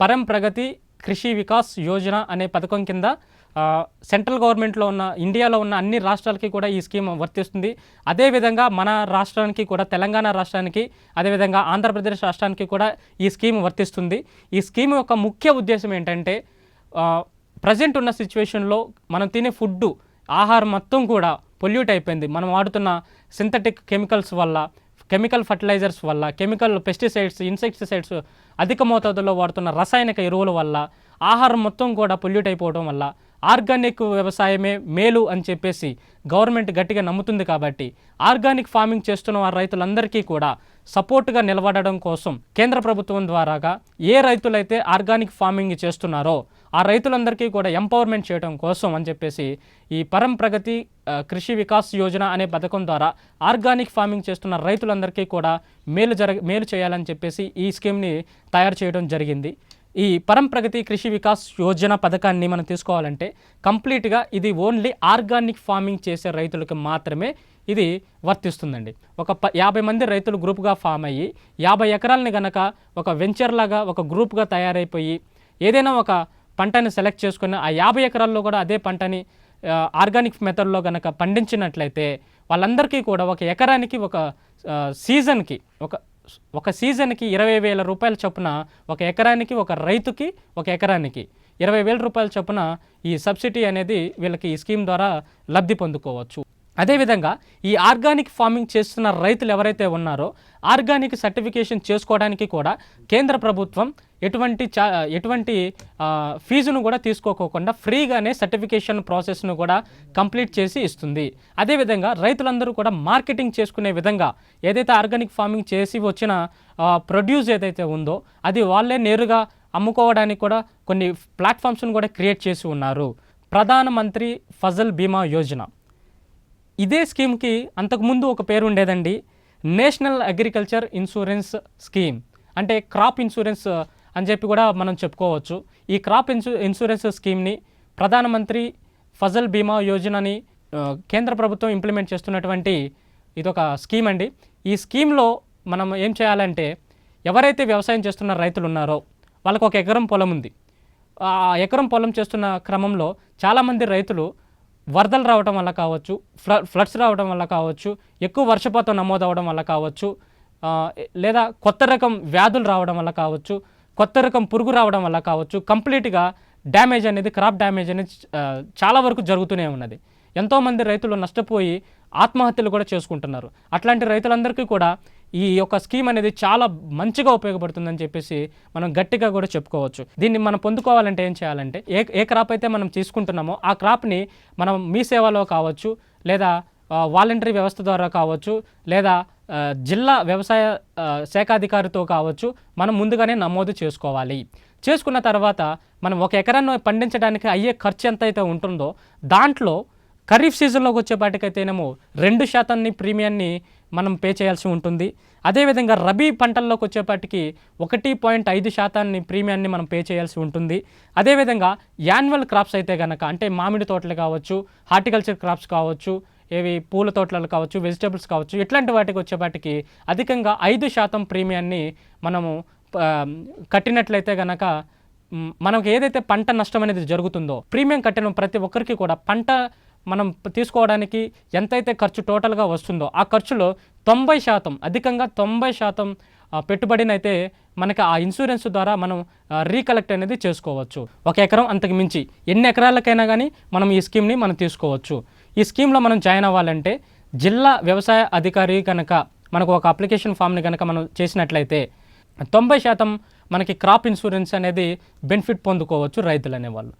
పరం ప్రగతి కృషి వికాస్ యోజన అనే పథకం కింద సెంట్రల్ గవర్నమెంట్లో ఉన్న ఇండియాలో ఉన్న అన్ని రాష్ట్రాలకి కూడా ఈ స్కీమ్ వర్తిస్తుంది. అదేవిధంగా మన రాష్ట్రానికి కూడా తెలంగాణ రాష్ట్రానికి అదేవిధంగా ఆంధ్రప్రదేశ్ రాష్ట్రానికి కూడా ఈ స్కీమ్ వర్తిస్తుంది. ఈ స్కీమ్ యొక్క ముఖ్య ఉద్దేశం ఏంటంటే ప్రజెంట్ ఉన్న సిచ్యువేషన్లో మనం తినే ఫుడ్ ఆహారం మొత్తం కూడా పొల్యూట్ అయిపోయింది. మనం వాడుతున్న సింథటిక్ కెమికల్స్ వల్ల కెమికల్ ఫర్టిలైజర్స్ వల్ల కెమికల్ పెస్టిసైడ్స్ ఇన్సెక్టిసైడ్స్ అధిక మోతాదులో వాడుతున్న రసాయనిక ఎరువుల వల్ల ఆహారం మొత్తం కూడా పొల్యూట్ అయిపోవడం వల్ల ఆర్గానిక్ వ్యవసాయమే మేలు అని చెప్పేసి గవర్నమెంట్ గట్టిగా నమ్ముతుంది కాబట్టి ఆర్గానిక్ ఫార్మింగ్ చేస్తున్న వారి రైతులందరికీ కూడా సపోర్ట్గా నిలబడడం కోసం కేంద్ర ప్రభుత్వం ద్వారాగా ఏ రైతులైతే ఆర్గానిక్ ఫార్మింగ్ చేస్తున్నారో ఆ రైతులందరికీ కూడా ఎంపవర్మెంట్ చేయడం కోసం అని చెప్పేసి ఈ పరం ప్రగతి కృషి వికాస్ యోజన అనే పథకం ద్వారా ఆర్గానిక్ ఫార్మింగ్ చేస్తున్న రైతులందరికీ కూడా మేలు జరగ మేలు చేయాలని చెప్పేసి ఈ స్కీమ్ని తయారు చేయడం జరిగింది. ఈ పరంప్రగతి కృషి వికాస్ యోజన పథకాన్ని మనం తీసుకోవాలంటే కంప్లీట్గా ఇది ఓన్లీ ఆర్గానిక్ ఫార్మింగ్ చేసే రైతులకు మాత్రమే ఇది వర్తిస్తుందండి. ఒక ప యాభై మంది రైతులు గ్రూప్గా ఫామ్ అయ్యి యాభై ఎకరాలని గనక ఒక వెంచర్ లాగా ఒక గ్రూప్గా తయారైపోయి ఏదైనా ఒక పంటని సెలెక్ట్ చేసుకుని ఆ యాభై ఎకరాల్లో కూడా అదే పంటని ఆర్గానిక్ మెథడ్లో గనక పండించినట్లయితే వాళ్ళందరికీ కూడా ఒక ఎకరానికి ఒక సీజన్కి ఒక ఒక సీజన్కి ఇరవై వేల రూపాయల చొప్పున ఒక ఎకరానికి ఒక రైతుకి ఒక ఎకరానికి ఇరవై వేల రూపాయల చొప్పున ఈ సబ్సిడీ అనేది వీళ్ళకి ఈ స్కీమ్ ద్వారా లబ్ధి పొందుకోవచ్చు. అదేవిధంగా ఈ ఆర్గానిక్ ఫార్మింగ్ చేస్తున్న రైతులు ఎవరైతే ఉన్నారో ఆర్గానిక్ సర్టిఫికేషన్ చేసుకోవడానికి కూడా కేంద్ర ప్రభుత్వం ఎటువంటి చా ఎటువంటి ఫీజును కూడా తీసుకోకోకుండా ఫ్రీగానే సర్టిఫికేషన్ ప్రాసెస్ను కూడా కంప్లీట్ చేసి ఇస్తుంది. అదేవిధంగా రైతులందరూ కూడా మార్కెటింగ్ చేసుకునే విధంగా ఏదైతే ఆర్గానిక్ ఫార్మింగ్ చేసి వచ్చిన ప్రొడ్యూస్ ఏదైతే ఉందో అది వాళ్ళే నేరుగా అమ్ముకోవడానికి కూడా కొన్ని ప్లాట్ఫామ్స్ను కూడా క్రియేట్ చేసి ఉన్నారు. ప్రధానమంత్రి ఫజల్ బీమా యోజన. ఇదే స్కీమ్కి అంతకుముందు ఒక పేరు ఉండేదండి నేషనల్ అగ్రికల్చర్ ఇన్సూరెన్స్ స్కీమ్. అంటే క్రాప్ ఇన్సూరెన్స్ అని చెప్పి కూడా మనం చెప్పుకోవచ్చు. ఈ క్రాప్ ఇన్సూ ఇన్సూరెన్స్ స్కీమ్ని ప్రధానమంత్రి ఫజల్ బీమా యోజనని కేంద్ర ప్రభుత్వం ఇంప్లిమెంట్ చేస్తున్నటువంటి ఇదొక స్కీమ్ అండి. ఈ స్కీమ్లో మనం ఏం చేయాలంటే ఎవరైతే వ్యవసాయం చేస్తున్న రైతులు ఉన్నారో వాళ్ళకు ఒక ఎకరం పొలం ఉంది. ఆ ఎకరం పొలం చేస్తున్న క్రమంలో చాలామంది రైతులు వరదలు రావడం వల్ల కావచ్చు ఫ్ల ఫ్లడ్స్ రావడం వల్ల కావచ్చు ఎక్కువ వర్షపాతం నమోదవడం వల్ల కావచ్చు లేదా కొత్త రకం వ్యాధులు రావడం వల్ల కావచ్చు కొత్త రకం పురుగు రావడం వల్ల కావచ్చు కంప్లీట్గా డ్యామేజ్ అనేది క్రాప్ డ్యామేజ్ అనేది చాలా వరకు జరుగుతూనే ఉన్నది. ఎంతోమంది రైతులు నష్టపోయి ఆత్మహత్యలు కూడా చేసుకుంటున్నారు. అట్లాంటి రైతులందరికీ కూడా ఈ యొక్క స్కీమ్ అనేది చాలా మంచిగా ఉపయోగపడుతుందని చెప్పేసి మనం గట్టిగా కూడా చెప్పుకోవచ్చు. దీన్ని మనం పొందుకోవాలంటే ఏం చేయాలంటే ఏ ఏ క్రాప్ అయితే మనం తీసుకుంటున్నామో ఆ క్రాప్ని మనం మీ సేవలో కావచ్చు లేదా వాలంటరీ వ్యవస్థ ద్వారా కావచ్చు లేదా జిల్లా వ్యవసాయ శాఖాధికారితో కావచ్చు మనం ముందుగానే నమోదు చేసుకోవాలి. చేసుకున్న తర్వాత మనం ఒక ఎకరాన్ని పండించడానికి అయ్యే ఖర్చు ఎంత అయితే ఉంటుందో దాంట్లో ఖరీఫ్ సీజన్లోకి వచ్చేపాటికైతేనేమో రెండు శాతాన్ని ప్రీమియాన్ని మనం పే చేయాల్సి ఉంటుంది. అదేవిధంగా రబీ పంటల్లోకి వచ్చేపాటికి ఒకటి పాయింట్ ఐదు శాతాన్ని ప్రీమియాన్ని మనం పే చేయాల్సి ఉంటుంది. అదేవిధంగా యాన్యువల్ క్రాప్స్ అయితే కనుక అంటే మామిడి తోటలు కావచ్చు హార్టికల్చర్ క్రాప్స్ కావచ్చు ఏవి పూల తోటలు కావచ్చు వెజిటేబుల్స్ కావచ్చు ఇట్లాంటి వాటికి వచ్చేపాటికి అధికంగా ఐదు శాతం ప్రీమియాన్ని మనము కట్టినట్లయితే గనక మనకు ఏదైతే పంట నష్టం అనేది జరుగుతుందో ప్రీమియం కట్టిన ప్రతి ఒక్కరికి కూడా పంట మనం తీసుకోవడానికి ఎంతైతే ఖర్చు టోటల్గా వస్తుందో ఆ ఖర్చులో తొంభై శాతం అధికంగా తొంభై శాతం పెట్టుబడినైతే మనకి ఆ ఇన్సూరెన్స్ ద్వారా మనం రీకలెక్ట్ అనేది చేసుకోవచ్చు. ఒక ఎకరం అంతకు మించి ఎన్ని ఎకరాలకైనా కానీ మనం ఈ స్కీమ్ని మనం తీసుకోవచ్చు. ఈ స్కీమ్లో మనం జాయిన్ అవ్వాలంటే జిల్లా వ్యవసాయ అధికారి కనుక మనకు ఒక అప్లికేషన్ ఫామ్ని కనుక మనం చేసినట్లయితే తొంభై శాతం మనకి క్రాప్ ఇన్సూరెన్స్ అనేది బెనిఫిట్ పొందుకోవచ్చు రైతులు అనేవాళ్ళు